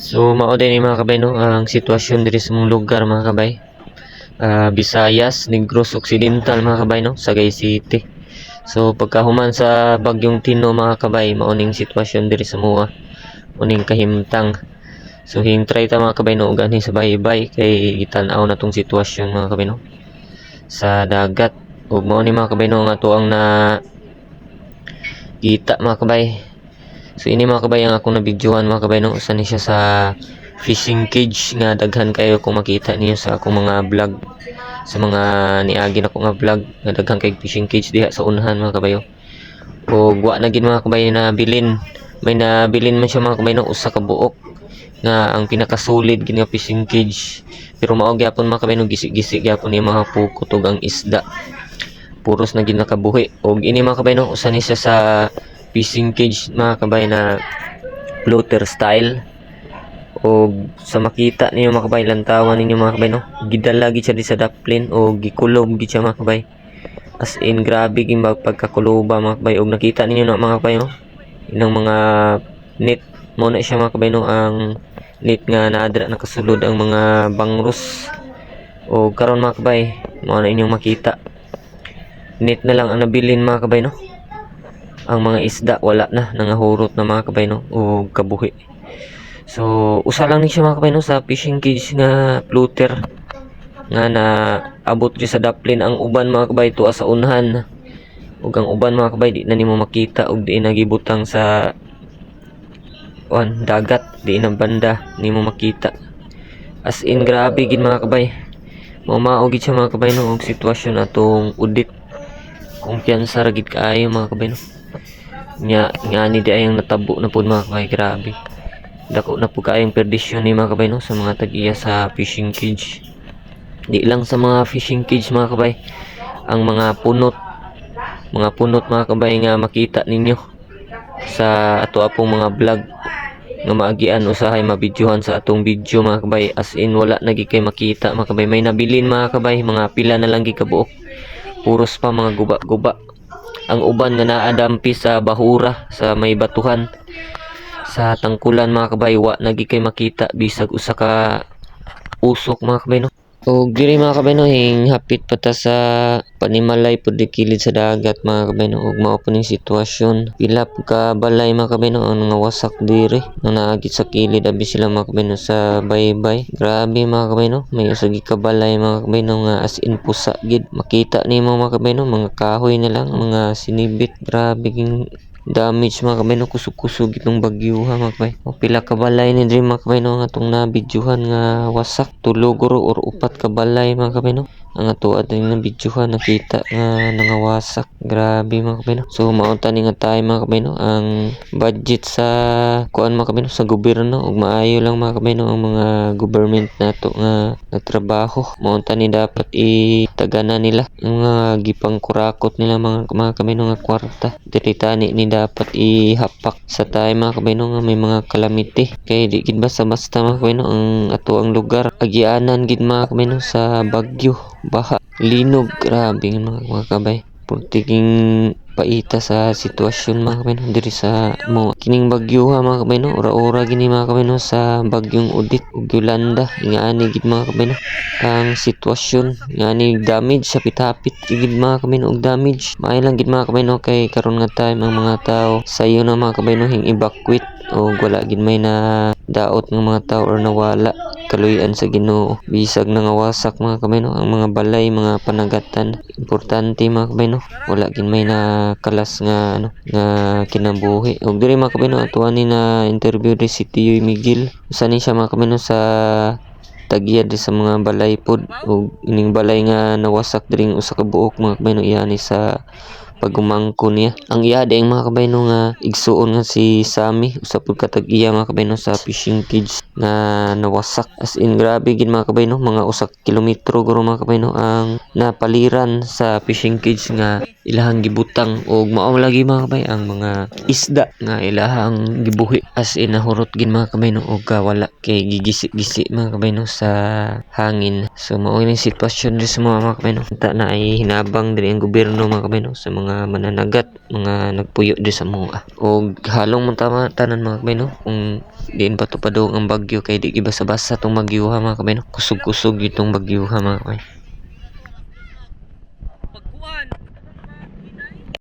So mao din mga kabay no ang sitwasyon diri sa mong lugar mga kabay. Ah, Visayas, Negros Occidental mga kabay no, Sagay City. So pagkahuman sa bagyong Tino mga kabay, mauning sitwasyon diri sa mua. Uning kahimtang. So hintray ta mga kabay no ug ani sa baybay kay gitan-aw na tong sitwasyon mga kabay no sa dagat. Ug mao ni mga kabay no nga tuang na kita mga kabay. So ini mga kabay ang akong nabidyohan mga kabay no usa ni siya sa fishing cage nga daghan kayo kung makita niyo sa akong mga vlog sa mga niagi na ko nga vlog nga daghan kay fishing cage diha sa unahan mga kabayo. O wa na gid mga kabay na bilin. May nabilin man siya mga kabay no usa ka buok nga ang pinakasulid gid nga fishing cage. Pero mao gyapon mga kabay no gisi-gisi gyapon ni mga pukot ug ang isda. Puros na gid nakabuhi. Og ini mga kabay no usa ni siya sa fishing cage mga kabay na floater style. O sa makita ninyo mga kabay lantawan ninyo mga kabay no? Gidala gid siya sa daplin o gikulob gid siya mga kabay. As in grabe gid pagkakuloba mga kabay. Og nakita ninyo na mga kabay no? Inang mga net mo siya mga kabay no? Ang net nga naadra nakasulod ang mga bangros. O karon mga kabay mo na inyong makita. Net na lang ang nabilin mga kabay no ang mga isda wala na. Nangahurot na mga kabay no o kabuhi. So, usa lang ni siya mga kabay no, sa fishing cage nga floater nga na abot sa daplin ang uban mga kabay tuwa sa unhan ug ang uban mga kabay di na nimo makita ug di nagibutang sa on dagat. Di na banda nimo makita. As in grabe gid mga kabay mao gid siya mga kabay no og sitwasyon atong udit kumpiyansa ra gid kaayo mga kabay no nya nga ni di ayang natabo na pud mga kabay grabe. Dako na po kaayong perdisyon ni mga kabay no sa mga tag-iya sa fishing cage. Di lang sa mga fishing cage mga kabay. Ang mga punot mga punot mga kabay nga makita ninyo sa ato apong mga vlog. Nga maagian usahay mabidyohan sa atong video mga kabay. As in wala na kay makita mga kabay. May nabilin mga kabay. Mga pila na lang gid kabuok. Puros pa mga guba-guba ang uban nga naadampi sa bahura sa may batuhan. Sa tangkulan mga kabay wa nagi kay makita bisag usa ka usok mga kabay og diri mga kabay no hing hapit pa ta sa panimalay pud kilid sa dagat mga kabay no ug mao po ning sitwasyon. Pila ka balay mga kabay no ang mga wasak diri nga naagit sa kilid abi sila mga kabay no sa baybay. Grabe mga kabay no may usagi ka balay mga kabay no nga as in pusa gid. Makita nimo mga kabay no mga kahoy na lang mga sinibit. Grabe ging damage mga kabay no? Kusog-kusog itong bagyo ha mga o pila ka balay ni diri mga no? Nga tong nabidyohan nga wasak tulo guro or upat ka balay mga no ang ato ating nabidyohan nakita nga nangawasak. Grabe mga kabay no so maunta ni nga tayo mga kabay no ang budget sa kuan mga kabay no sa gobyerno. Ug maayo lang mga kabay no ang mga government nato nga nagtrabaho. Maunta ni dapat itagana nila. Ang mga gipangkurakot nila mga mga kabay no nga kwarta. Diri tani ni dapat ihapak sa tayo mga kabay no nga may mga calamity kay di gid basta-basta mga kabay no ang ato ang lugar. Agianan gid mga kabay no sa bagyo baha. Linog. Grabe mga, mga kabay. Purtiging paita sa sitwasyon mga kabay no? Diri sa mo kining bagyo ha mga kabay no? Ora-ora gini mga kabay no? Sa bagyong udit ug Yolanda ingani gid mga kabay no? Ang sitwasyon. Ingani damage. Sa pitapit gid mga kabay no? Og damage. Maay lang gid mga kabay no? Kay karon nga time ang mga tao sayo na mga kabay no? Hing evacuate. O wala gid may na daot ng mga tao or nawala kaluyan sa Ginoo. Bisag nangawasak mga kabay no ang mga balay mga panagatan. Importante mga kabay no wala gid may na kalas nga ano nga kinabuhi. Ug diri mga kabay no atuan ni na interview di si Tio Miguel. Usa ni siya mga kabay no sa tagiya di sa mga balay pod. Ug ining balay nga nawasak diri usa ka buok mga kabay no iya ni sa pagumangko niya. Ang iya ding mga kabay no nga igsuon nga si Sami. Usa pud katag iya mga kabay no sa fishing cage nga nawasak. As in grabe gid mga kabay no mga usak kilometro guro mga kabay no ang napaliran sa fishing cage nga ilahang gibutang. Og mao lagi mga kabay ang mga isda nga ilahang gibuhi. As in nahurot gid mga kabay no og wala kay gigisi-gisi mga kabay no sa hangin. So mao ni sitwasyon diri sa mga mga kabay no ta na ay hinabang diri ang gobyerno mga kabay no sa mga mga mananagat, mga nagpuyo di sa mua. O halong mo tama tanan mga kabay no. Kung diin pa to padong ang bagyo kay di gibasa-basa tong bagyo ha mga kabay no. Kusog-kusog itong bagyo ha mga kabay.